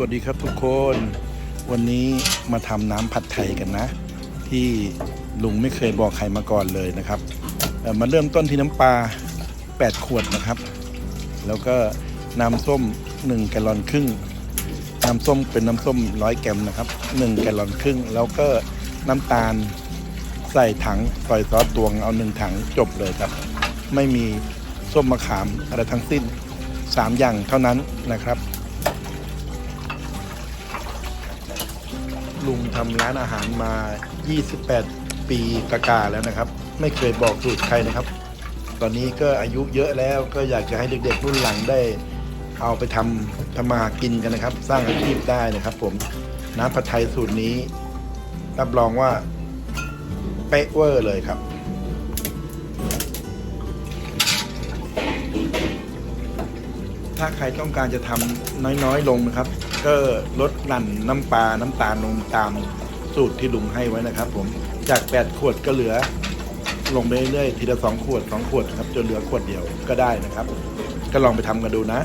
วัสดีครับทุกคน วันนี้มาทำน้ำผัดไทยกันนะ ที่ลุงไม่เคยบอกใครมาก่อนเลยนะครับมาเริ่มต้นที่น้ำปลา 8 ขวดนะครับ แล้วก็น้ำส้ม 1 แกลลอนครึ่ง น้ำส้มเป็นน้ำส้มร้อยแกรมนะครับ 1 แกลลอนครึ่ง แล้วก็น้ำตาลใส่ถังซอยซอสตวงเอาหนึ่งถังจบเลยครับ ไม่มีส้มมะขามอะไรทั้งสิ้น 3 อย่างเท่านั้นนะครับ ลุงทำร้านอาหารมา 28 ปีกากาแล้วนะครับ ไม่เคยบอกสูตรใครนะครับ ตอนนี้ก็อายุเยอะแล้วก็อยากจะให้เด็กๆรุ่นหลังได้ เอาไปทำทำมาหากินกันนะครับ สร้างอาชีพได้นะครับ ผมน้ำผัดไทยสูตรนี้ รับรองว่าเป๊ะเวอร์เลยครับถ้าใครต้องการจะทำน้อยๆลงนะครับ ก็ลดหลั่นน้ำปลา น้ำตาลลงตามสูตรที่ลุงให้ไว้นะครับ ผมจาก 8 ขวดก็เหลือ ลงไปเรื่อยๆทีละ 2 ขวด 2 ขวดครับจนเหลือขวดเดียวก็ได้นะครับ ก็ลองไปทำกันดูนะ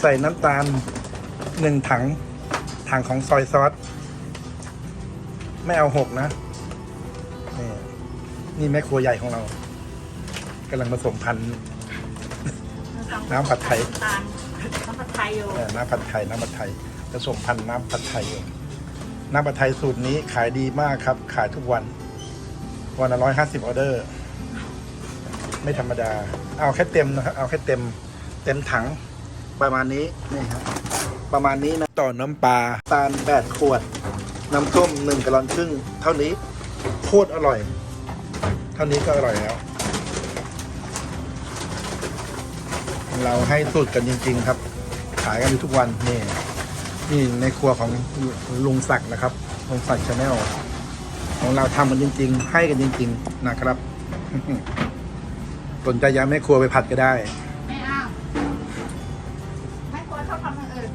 ใส่น้ำตาลหนึ่งถัง ถังของซอยซอส ไม่เอาหกนะ นี่นี่แม่ครัวใหญ่ของเรากำลังผสมพันธุ์ น้ำผัดไทยตาลน้ำผัดไทยอยู่เอ่อน้ำผัดไทยน้ำผัดไทยผสมพันธุ์น้ำผัดไทยอยู่น้ำผัดไทยสูตรนี้ขายดีมากครับ ขายทุกวัน วันละร้อยห้าสิบออเดอร์ ไม่ธรรมดา เอาแค่เต็มนะครับ เอาแค่เต็ม เต็มถัง ประมาณนี้นี่ครับประมาณนี้นะต่อน้ำปลาตาลแปดขวด น้ำส้มหนึ่งกะลอนครึ่ง เท่านี้โคตรอร่อย เท่านี้ก็อร่อยแล้ว เราให้สูตรกันจริง ๆ ครับ ขายกันอยู่ทุกวันนี่นี่ในครัวของลุงศักดิ์นะครับลุงศักดิ์ชาแนลของเราทำกันจริง ๆ ให้กันจริง ๆ นะครับสนใจยาแม่ครัวไปผัดก็ได้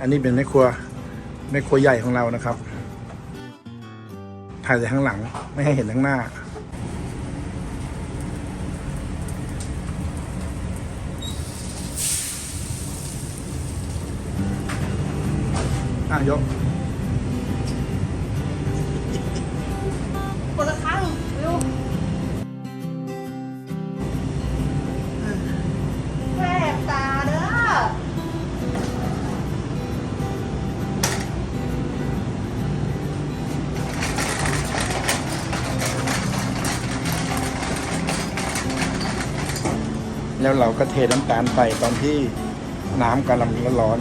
อันนี้เป็นแม่ครัวแม่ครัวใหญ่ของเรานะครับ ถ่ายแต่ข้างหลังไม่ให้เห็นข้างหน้า อะยก แล้วเราก็เทน้ำตาลใส่ตอนที่น้ำกำลังร้อน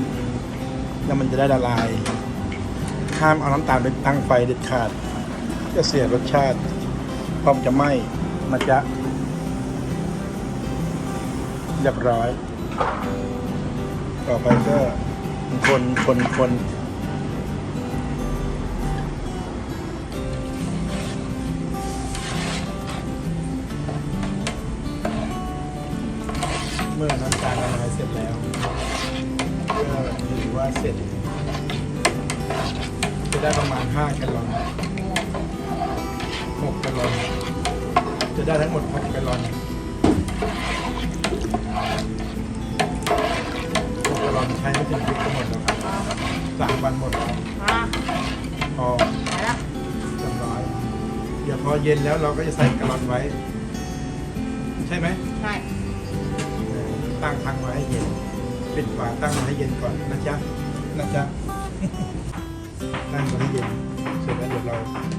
ๆแล้วมันจะได้ละลาย ห้ามเอาน้ำตาลไปตั้งไฟเด็ดขาด จะเสียรสชาติพร้อมจะไหม้มันจะเรียบร้อย ต่อไปก็คนคนคน มื่อน้ำตาลละลายเสร็จแล้วก็ถือว่าเสร็จ จะได้ประมาณ5แกลลอน6แกลลอน จะได้ทั้งหมด6แกลลอน6แกลลอนใช้ไม่ถึงวิกหมดแล้วครับสามวันหมดแล้วอ่าพอไปแล้วเรียบร้อยเดี๋ยวพอเย็นแล้วเราก็จะใส่แกลลอนไว้ ใช่ไหม ใช่ ตั้งทางไว้ให้เย็นปิดฝาตั้งไว้ให้เย็นก่อนนะจ๊ะนะจ๊ะตั้งไว้ให้เย็นเสร็จแล้วเดี๋ยวเรา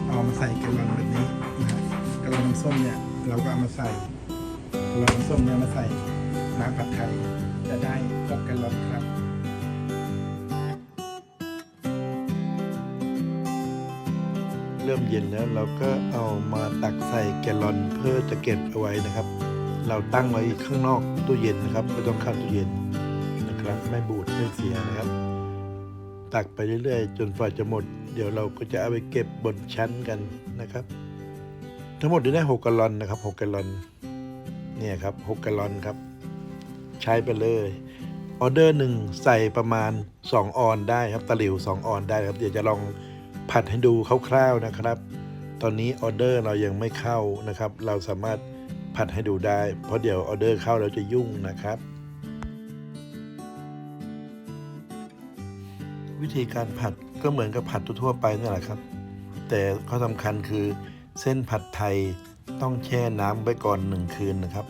เอามาใส่แกลลอนแบบนี้นะฮะแกลลอนน้ำส้มเนี่ยเราก็เอามาใส่แกลลอนน้ำส้มเนี่ยมาใส่น้ำผัดไทยจะได้6แกลลอนครับเริ่มเย็นแล้วเราก็เอามาตักใส่แกลลอนเพื่อจะเก็บเอาไว้นะครับ เราตั้งไว้ข้างนอกตู้เย็นนะครับไม่ต้องเข้าตู้เย็นนะครับไม่บูดไม่เสียนะครับ ตักไปเรื่อยๆ จนฝ่าจะหมด เดี๋ยวเราก็จะเอาไปเก็บบนชั้นกันนะครับ ทั้งหมดได้หกกลลอนนะครับหกกลลอนเนี่ยครับหกกลลอนครับ ใช้ไปเลยออเดอร์หนึ่งใส่ประมาณ 2 ออนได้ครับตะหลิว 2 ออนได้ครับเดี๋ยวจะลองผัดให้ดูคร่าวๆนะครับ ตอนนี้ออเดอร์เรายังไม่เข้านะครับ เราสามารถ ผัดให้ดูได้ เพราะเดี๋ยวออเดอร์เข้าแล้วจะยุ่งนะครับ วิธีการผัดก็เหมือนกับผัดทั่วไปนั่นแหละครับ แต่ข้อสำคัญคือเส้นผัดไทยต้องแช่น้ำไว้ก่อนหนึ่งคืนนะครับ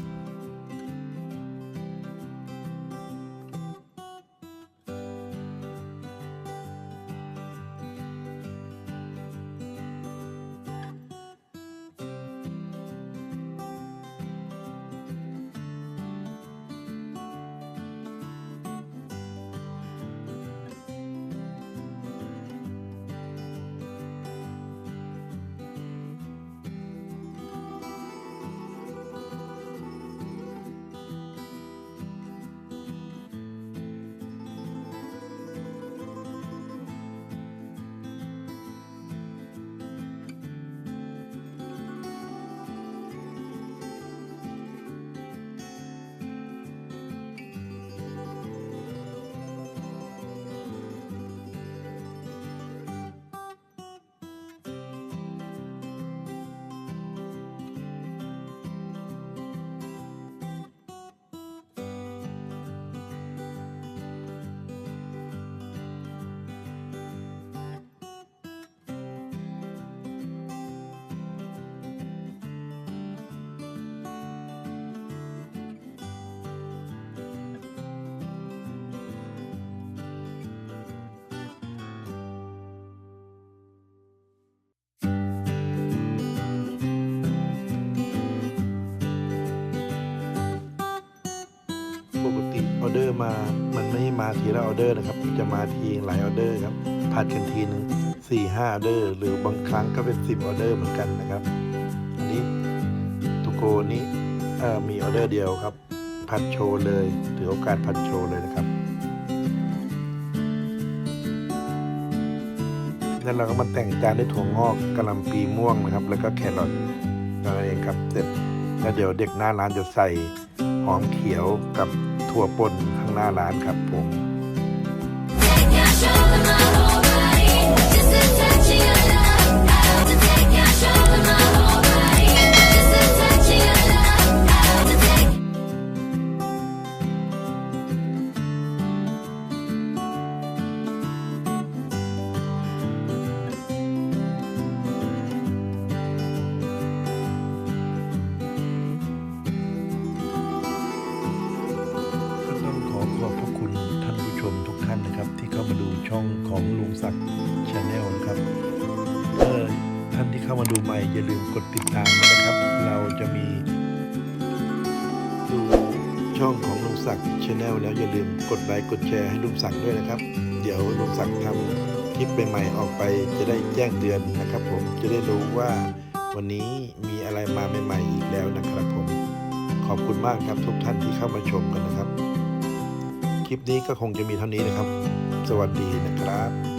ออเดอร์มา มันไม่มาทีละออเดอร์นะครับ จะมาทีหลายออเดอร์ครับ ผัดกันทีหนึ่งสี่ห้าออเดอร์ หรือบางครั้งก็เป็นสิบออเดอร์เหมือนกันนะครับ อันนี้ทุกโกนี้มีออเดอร์เดียวครับ ผัดโชว์เลย ถือโอกาสผัดโชว์เลยนะครับแล้วเราก็มาแต่งจานด้วยถั่วงอกกะหล่ำปีม่วงนะครับ แล้วก็แครอทนั่นเองครับเสร็จแล้วเดี๋ยวเด็กหน้าร้านจะใส่หอมเขียวกับ ถั่วป่นข้างหน้าร้านครับผม เข้ามาดูใหม่อย่าลืมกดติดตามนะครับ เราจะมีดูช่องของลุงศักดิ์ชาแนลแล้วอย่าลืมกดไลค์กดแชร์ให้ลุงศักดิ์ด้วยนะครับ เดี๋ยวลุงศักดิ์ทำคลิปใหม่ๆออกไปจะได้แจ้งเตือนนะครับ ผมจะได้รู้ว่าวันนี้มีอะไรมาใหม่ๆอีกแล้วนะครับผม ขอบคุณมากครับทุกท่านที่เข้ามาชมกันนะครับ คลิปนี้ก็คงจะมีเท่านี้นะครับ สวัสดีนะครับ